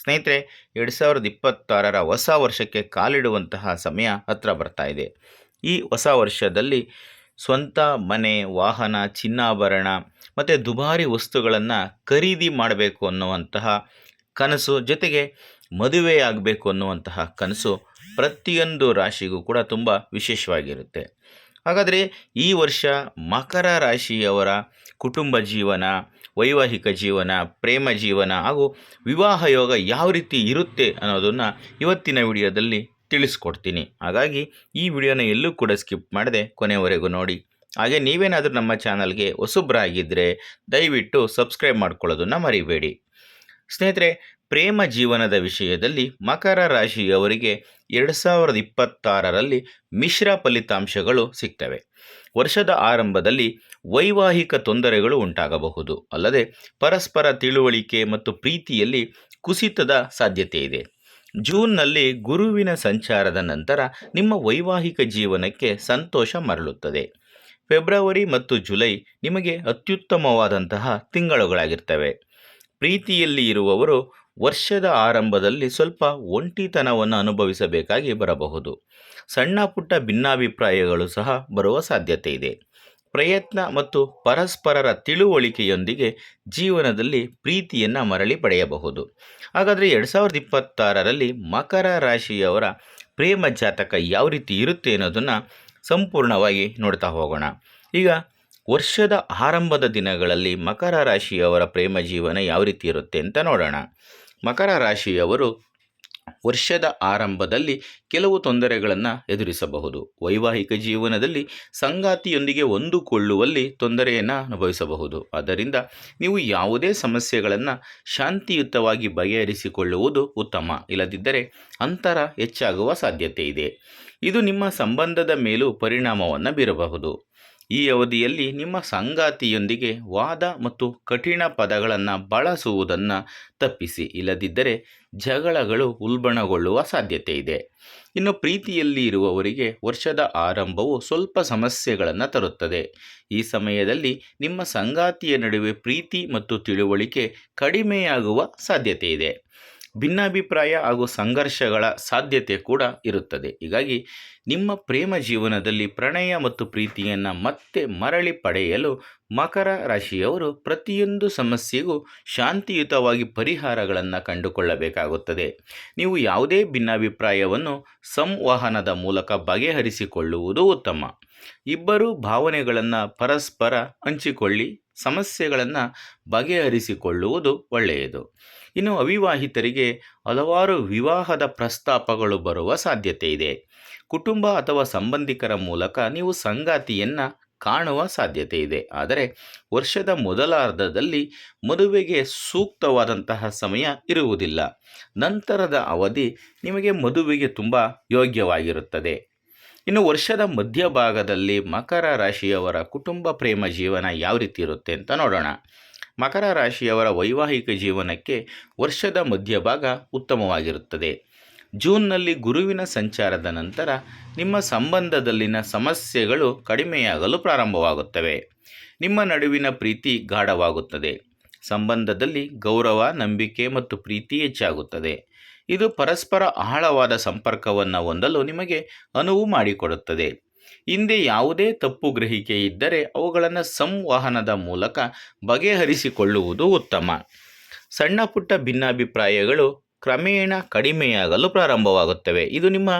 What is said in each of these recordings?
ಸ್ನೇಹಿತರೆ, ಎರಡು ಸಾವಿರದ ಇಪ್ಪತ್ತಾರರ ಹೊಸ ವರ್ಷಕ್ಕೆ ಕಾಲಿಡುವಂತಹ ಸಮಯ ಹತ್ರ ಬರ್ತಾ ಇದೆ. ಈ ಹೊಸ ವರ್ಷದಲ್ಲಿ ಸ್ವಂತ ಮನೆ, ವಾಹನ, ಚಿನ್ನಾಭರಣ ಮತ್ತು ದುಬಾರಿ ವಸ್ತುಗಳನ್ನು ಖರೀದಿ ಮಾಡಬೇಕು ಅನ್ನುವಂತಹ ಕನಸು ಜೊತೆಗೆ ಮದುವೆ ಆಗಬೇಕು ಅನ್ನುವಂತಹ ಕನಸು ಪ್ರತಿಯೊಂದು ರಾಶಿಗೂ ಕೂಡ ತುಂಬ ವಿಶೇಷವಾಗಿರುತ್ತೆ. ಹಾಗಾದರೆ ಈ ವರ್ಷ ಮಕರ ರಾಶಿಯವರ ಕುಟುಂಬ ಜೀವನ, ವೈವಾಹಿಕ ಜೀವನ, ಪ್ರೇಮ ಜೀವನ ಹಾಗೂ ವಿವಾಹ ಯೋಗ ಯಾವ ರೀತಿ ಇರುತ್ತೆ ಅನ್ನೋದನ್ನು ಇವತ್ತಿನ ವಿಡಿಯೋದಲ್ಲಿ ತಿಳಿಸ್ಕೊಡ್ತೀನಿ. ಹಾಗಾಗಿ ಈ ವಿಡಿಯೋನ ಎಲ್ಲೂ ಕೂಡ ಸ್ಕಿಪ್ ಮಾಡದೆ ಕೊನೆವರೆಗೂ ನೋಡಿ. ಹಾಗೆ ನೀವೇನಾದರೂ ನಮ್ಮ ಚಾನಲ್ಗೆ ಹೊಸಬ್ರಾಗಿದ್ದರೆ ದಯವಿಟ್ಟು ಸಬ್ಸ್ಕ್ರೈಬ್ ಮಾಡ್ಕೊಳ್ಳೋದನ್ನು ಮರಿಬೇಡಿ. ಸ್ನೇಹಿತರೆ ಪ್ರೇಮ ಜೀವನದ ವಿಷಯದಲ್ಲಿ ಮಕರ ರಾಶಿಯವರಿಗೆ ಎರಡು ಸಾವಿರದ ಇಪ್ಪತ್ತಾರರಲ್ಲಿ ಮಿಶ್ರ ಫಲಿತಾಂಶಗಳು ಸಿಗ್ತವೆ. ವರ್ಷದ ಆರಂಭದಲ್ಲಿ ವೈವಾಹಿಕ ತೊಂದರೆಗಳು ಉಂಟಾಗಬಹುದು. ಅಲ್ಲದೆ ಪರಸ್ಪರ ತಿಳುವಳಿಕೆ ಮತ್ತು ಪ್ರೀತಿಯಲ್ಲಿ ಕುಸಿತದ ಸಾಧ್ಯತೆ ಇದೆ. ಜೂನ್ನಲ್ಲಿ ಗುರುವಿನ ಸಂಚಾರದ ನಂತರ ನಿಮ್ಮ ವೈವಾಹಿಕ ಜೀವನಕ್ಕೆ ಸಂತೋಷ ಮರಳುತ್ತದೆ. ಫೆಬ್ರವರಿ ಮತ್ತು ಜುಲೈ ನಿಮಗೆ ಅತ್ಯುತ್ತಮವಾದಂತಹ ತಿಂಗಳುಗಳಾಗಿರ್ತವೆ. ಪ್ರೀತಿಯಲ್ಲಿ ಇರುವವರು ವರ್ಷದ ಆರಂಭದಲ್ಲಿ ಸ್ವಲ್ಪ ಒಂಟಿತನವನ್ನು ಅನುಭವಿಸಬೇಕಾಗಿ ಬರಬಹುದು. ಸಣ್ಣ ಪುಟ್ಟ ಭಿನ್ನಾಭಿಪ್ರಾಯಗಳು ಸಹ ಬರುವ ಸಾಧ್ಯತೆ ಇದೆ. ಪ್ರಯತ್ನ ಮತ್ತು ಪರಸ್ಪರರ ತಿಳುವಳಿಕೆಯೊಂದಿಗೆ ಜೀವನದಲ್ಲಿ ಪ್ರೀತಿಯನ್ನು ಮರಳಿ ಪಡೆಯಬಹುದು. ಹಾಗಾದರೆ ಎರಡು ಸಾವಿರದ ಇಪ್ಪತ್ತಾರರಲ್ಲಿ ಮಕರ ರಾಶಿಯವರ ಪ್ರೇಮ ಜಾತಕ ಯಾವ ರೀತಿ ಇರುತ್ತೆ ಅನ್ನೋದನ್ನು ಸಂಪೂರ್ಣವಾಗಿ ನೋಡ್ತಾ ಹೋಗೋಣ. ಈಗ ವರ್ಷದ ಆರಂಭದ ದಿನಗಳಲ್ಲಿ ಮಕರ ರಾಶಿಯವರ ಪ್ರೇಮ ಜೀವನ ಯಾವ ರೀತಿ ಇರುತ್ತೆ ಅಂತ ನೋಡೋಣ. ಮಕರ ರಾಶಿಯವರು ವರ್ಷದ ಆರಂಭದಲ್ಲಿ ಕೆಲವು ತೊಂದರೆಗಳನ್ನು ಎದುರಿಸಬಹುದು. ವೈವಾಹಿಕ ಜೀವನದಲ್ಲಿ ಸಂಗಾತಿಯೊಂದಿಗೆ ಹೊಂದಿಕೊಳ್ಳುವಲ್ಲಿ ತೊಂದರೆಯನ್ನು ಅನುಭವಿಸಬಹುದು. ಆದ್ದರಿಂದ ನೀವು ಯಾವುದೇ ಸಮಸ್ಯೆಗಳನ್ನು ಶಾಂತಿಯುತವಾಗಿ ಬಗೆಹರಿಸಿಕೊಳ್ಳುವುದು ಉತ್ತಮ. ಇಲ್ಲದಿದ್ದರೆ ಅಂತರ ಹೆಚ್ಚಾಗುವ ಸಾಧ್ಯತೆ ಇದೆ. ಇದು ನಿಮ್ಮ ಸಂಬಂಧದ ಮೇಲೂ ಪರಿಣಾಮವನ್ನು ಬೀರಬಹುದು. ಈ ಅವಧಿಯಲ್ಲಿ ನಿಮ್ಮ ಸಂಗಾತಿಯೊಂದಿಗೆ ವಾದ ಮತ್ತು ಕಠಿಣ ಪದಗಳನ್ನು ಬಳಸುವುದನ್ನು ತಪ್ಪಿಸಿ. ಇಲ್ಲದಿದ್ದರೆ ಜಗಳಗಳು ಉಲ್ಬಣಗೊಳ್ಳುವ ಸಾಧ್ಯತೆ ಇದೆ. ಇನ್ನು ಪ್ರೀತಿಯಲ್ಲಿ ಇರುವವರಿಗೆ ವರ್ಷದ ಆರಂಭವು ಸ್ವಲ್ಪ ಸಮಸ್ಯೆಗಳನ್ನು ತರುತ್ತದೆ. ಈ ಸಮಯದಲ್ಲಿ ನಿಮ್ಮ ಸಂಗಾತಿಯ ನಡುವೆ ಪ್ರೀತಿ ಮತ್ತು ತಿಳುವಳಿಕೆ ಕಡಿಮೆಯಾಗುವ ಸಾಧ್ಯತೆ ಇದೆ. ಭಿನ್ನಾಭಿಪ್ರಾಯ ಹಾಗೂ ಸಂಘರ್ಷಗಳ ಸಾಧ್ಯತೆ ಕೂಡ ಇರುತ್ತದೆ. ಹೀಗಾಗಿ ನಿಮ್ಮ ಪ್ರೇಮ ಜೀವನದಲ್ಲಿ ಪ್ರಣಯ ಮತ್ತು ಪ್ರೀತಿಯನ್ನು ಮತ್ತೆ ಮರಳಿ ಪಡೆಯಲು ಮಕರ ರಾಶಿಯವರು ಪ್ರತಿಯೊಂದು ಸಮಸ್ಯೆಗೂ ಶಾಂತಿಯುತವಾಗಿ ಪರಿಹಾರಗಳನ್ನು ಕಂಡುಕೊಳ್ಳಬೇಕಾಗುತ್ತದೆ. ನೀವು ಯಾವುದೇ ಭಿನ್ನಾಭಿಪ್ರಾಯವನ್ನು ಸಂವಹನದ ಮೂಲಕ ಬಗೆಹರಿಸಿಕೊಳ್ಳುವುದು ಉತ್ತಮ. ಇಬ್ಬರೂ ಭಾವನೆಗಳನ್ನು ಪರಸ್ಪರ ಹಂಚಿಕೊಳ್ಳಿ. ಸಮಸ್ಯೆಗಳನ್ನು ಬಗೆಹರಿಸಿಕೊಳ್ಳುವುದು ಒಳ್ಳೆಯದು. ಇನ್ನು ಅವಿವಾಹಿತರಿಗೆ ಹಲವಾರು ವಿವಾಹದ ಪ್ರಸ್ತಾಪಗಳು ಬರುವ ಸಾಧ್ಯತೆ ಇದೆ. ಕುಟುಂಬ ಅಥವಾ ಸಂಬಂಧಿಕರ ಮೂಲಕ ನೀವು ಸಂಗಾತಿಯನ್ನು ಕಾಣುವ ಸಾಧ್ಯತೆ ಇದೆ. ಆದರೆ ವರ್ಷದ ಮೊದಲಾರ್ಧದಲ್ಲಿ ಮದುವೆಗೆ ಸೂಕ್ತವಾದಂತಹ ಸಮಯ ಇರುವುದಿಲ್ಲ. ನಂತರದ ಅವಧಿ ನಿಮಗೆ ಮದುವೆಗೆ ತುಂಬ ಯೋಗ್ಯವಾಗಿರುತ್ತದೆ. ಇನ್ನು ವರ್ಷದ ಮಧ್ಯಭಾಗದಲ್ಲಿ ಮಕರ ರಾಶಿಯವರ ಕುಟುಂಬ ಪ್ರೇಮ ಜೀವನ ಯಾವ ರೀತಿ ಇರುತ್ತೆ ಅಂತ ನೋಡೋಣ. ಮಕರ ರಾಶಿಯವರ ವೈವಾಹಿಕ ಜೀವನಕ್ಕೆ ವರ್ಷದ ಮಧ್ಯಭಾಗ ಉತ್ತಮವಾಗಿರುತ್ತದೆ. ಜೂನ್ನಲ್ಲಿ ಗುರುವಿನ ಸಂಚಾರದ ನಂತರ ನಿಮ್ಮ ಸಂಬಂಧದಲ್ಲಿನ ಸಮಸ್ಯೆಗಳು ಕಡಿಮೆಯಾಗಲು ಪ್ರಾರಂಭವಾಗುತ್ತವೆ. ನಿಮ್ಮ ನಡುವಿನ ಪ್ರೀತಿ ಗಾಢವಾಗುತ್ತದೆ. ಸಂಬಂಧದಲ್ಲಿ ಗೌರವ, ನಂಬಿಕೆ ಮತ್ತು ಪ್ರೀತಿ ಹೆಚ್ಚಾಗುತ್ತದೆ. ಇದು ಪರಸ್ಪರ ಆಳವಾದ ಸಂಪರ್ಕವನ್ನು ಹೊಂದಲು ನಿಮಗೆ ಅನುವು ಮಾಡಿಕೊಡುತ್ತದೆ. ಹಿಂದೆ ಯಾವುದೇ ತಪ್ಪು ಗ್ರಹಿಕೆ ಇದ್ದರೆ ಅವುಗಳನ್ನು ಸಂವಹನದ ಮೂಲಕ ಬಗೆಹರಿಸಿಕೊಳ್ಳುವುದು ಉತ್ತಮ. ಸಣ್ಣ ಪುಟ್ಟ ಭಿನ್ನಾಭಿಪ್ರಾಯಗಳು ಕ್ರಮೇಣ ಕಡಿಮೆಯಾಗಲು ಪ್ರಾರಂಭವಾಗುತ್ತವೆ. ಇದು ನಿಮ್ಮ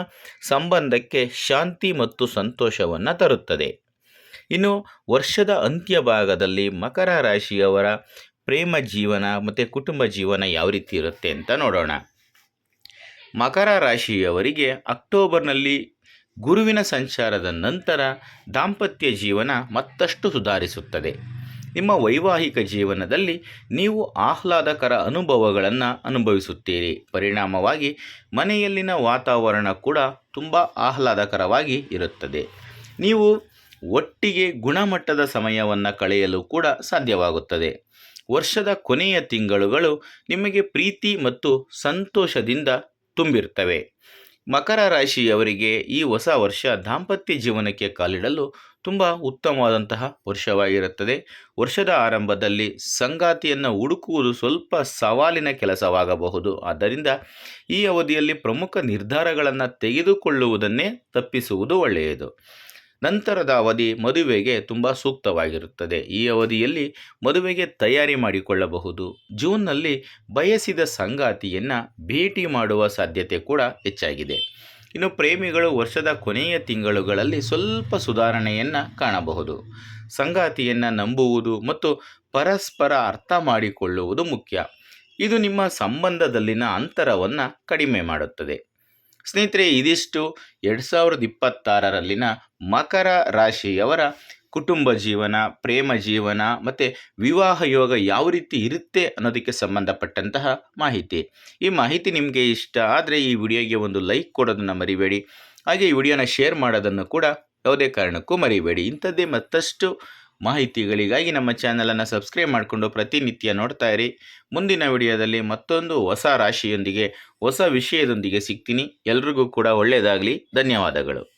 ಸಂಬಂಧಕ್ಕೆ ಶಾಂತಿ ಮತ್ತು ಸಂತೋಷವನ್ನು ತರುತ್ತದೆ. ಇನ್ನು ವರ್ಷದ ಅಂತ್ಯ ಭಾಗದಲ್ಲಿ ಮಕರ ರಾಶಿಯವರ ಪ್ರೇಮ ಜೀವನ ಮತ್ತು ಕುಟುಂಬ ಜೀವನ ಯಾವ ರೀತಿ ಇರುತ್ತೆ ಅಂತ ನೋಡೋಣ. ಮಕರ ರಾಶಿಯವರಿಗೆ ಅಕ್ಟೋಬರ್ನಲ್ಲಿ ಗುರುವಿನ ಸಂಚಾರದ ನಂತರ ದಾಂಪತ್ಯ ಜೀವನ ಮತ್ತಷ್ಟು ಸುಧಾರಿಸುತ್ತದೆ. ನಿಮ್ಮ ವೈವಾಹಿಕ ಜೀವನದಲ್ಲಿ ನೀವು ಆಹ್ಲಾದಕರ ಅನುಭವಗಳನ್ನು ಅನುಭವಿಸುತ್ತೀರಿ. ಪರಿಣಾಮವಾಗಿ ಮನೆಯಲ್ಲಿನ ವಾತಾವರಣ ಕೂಡ ತುಂಬ ಆಹ್ಲಾದಕರವಾಗಿ ಇರುತ್ತದೆ. ನೀವು ಒಟ್ಟಿಗೆ ಗುಣಮಟ್ಟದ ಸಮಯವನ್ನು ಕಳೆಯಲು ಕೂಡ ಸಾಧ್ಯವಾಗುತ್ತದೆ. ವರ್ಷದ ಕೊನೆಯ ತಿಂಗಳುಗಳು ನಿಮಗೆ ಪ್ರೀತಿ ಮತ್ತು ಸಂತೋಷದಿಂದ ತುಂಬಿರ್ತವೆ ಮಕರ ರಾಶಿಯವರಿಗೆ ಈ ಹೊಸ ವರ್ಷ ದಾಂಪತ್ಯ ಜೀವನಕ್ಕೆ ಕಾಲಿಡಲು ತುಂಬ ಉತ್ತಮವಾದಂತಹ ವರ್ಷವಾಗಿರುತ್ತದೆ. ವರ್ಷದ ಆರಂಭದಲ್ಲಿ ಸಂಗಾತಿಯನ್ನು ಹುಡುಕುವುದು ಸ್ವಲ್ಪ ಸವಾಲಿನ ಕೆಲಸವಾಗಬಹುದು. ಆದ್ದರಿಂದ ಈ ಅವಧಿಯಲ್ಲಿ ಪ್ರಮುಖ ನಿರ್ಧಾರಗಳನ್ನು ತೆಗೆದುಕೊಳ್ಳುವುದನ್ನೇ ತಪ್ಪಿಸುವುದು ಒಳ್ಳೆಯದು. ನಂತರದ ಅವಧಿ ಮದುವೆಗೆ ತುಂಬ ಸೂಕ್ತವಾಗಿರುತ್ತದೆ. ಈ ಅವಧಿಯಲ್ಲಿ ಮದುವೆಗೆ ತಯಾರಿ ಮಾಡಿಕೊಳ್ಳಬಹುದು. ಜೂನ್ನಲ್ಲಿ ಬಯಸಿದ ಸಂಗಾತಿಯನ್ನು ಭೇಟಿ ಮಾಡುವ ಸಾಧ್ಯತೆ ಕೂಡ ಹೆಚ್ಚಾಗಿದೆ. ಇನ್ನು ಪ್ರೇಮಿಗಳು ವರ್ಷದ ಕೊನೆಯ ತಿಂಗಳುಗಳಲ್ಲಿ ಸ್ವಲ್ಪ ಸುಧಾರಣೆಯನ್ನು ಕಾಣಬಹುದು. ಸಂಗಾತಿಯನ್ನು ನಂಬುವುದು ಮತ್ತು ಪರಸ್ಪರ ಅರ್ಥ ಮಾಡಿಕೊಳ್ಳುವುದು ಮುಖ್ಯ. ಇದು ನಿಮ್ಮ ಸಂಬಂಧದಲ್ಲಿನ ಅಂತರವನ್ನು ಕಡಿಮೆ ಮಾಡುತ್ತದೆ. ಸ್ನೇಹಿತರೆ, ಇದಿಷ್ಟು ಎರಡು ಸಾವಿರದ ಇಪ್ಪತ್ತಾರರಲ್ಲಿನ ಮಕರ ರಾಶಿಯವರ ಕುಟುಂಬ ಜೀವನ, ಪ್ರೇಮ ಜೀವನ ಮತ್ತು ವಿವಾಹ ಯೋಗ ಯಾವ ರೀತಿ ಇರುತ್ತೆ ಅನ್ನೋದಕ್ಕೆ ಸಂಬಂಧಪಟ್ಟಂತಹ ಮಾಹಿತಿ. ಈ ಮಾಹಿತಿ ನಿಮಗೆ ಇಷ್ಟ ಆದರೆ ಈ ವಿಡಿಯೋಗೆ ಒಂದು ಲೈಕ್ ಕೊಡೋದನ್ನು ಮರಿಬೇಡಿ. ಹಾಗೆ ಈ ವಿಡಿಯೋನ ಶೇರ್ ಮಾಡೋದನ್ನು ಕೂಡ ಯಾವುದೇ ಕಾರಣಕ್ಕೂ ಮರಿಬೇಡಿ. ಇಂಥದ್ದೇ ಮತ್ತಷ್ಟು ಮಾಹಿತಿಗಳಿಗಾಗಿ ನಮ್ಮ ಚಾನಲನ್ನು ಸಬ್ಸ್ಕ್ರೈಬ್ ಮಾಡಿಕೊಂಡು ಪ್ರತಿನಿತ್ಯ ನೋಡ್ತಾ ಇರಿ. ಮುಂದಿನ ವಿಡಿಯೋದಲ್ಲಿ ಮತ್ತೊಂದು ಹೊಸ ರಾಶಿಯೊಂದಿಗೆ, ಹೊಸ ವಿಷಯದೊಂದಿಗೆ ಸಿಗ್ತೀನಿ. ಎಲ್ರಿಗೂ ಕೂಡ ಒಳ್ಳೆಯದಾಗಲಿ. ಧನ್ಯವಾದಗಳು.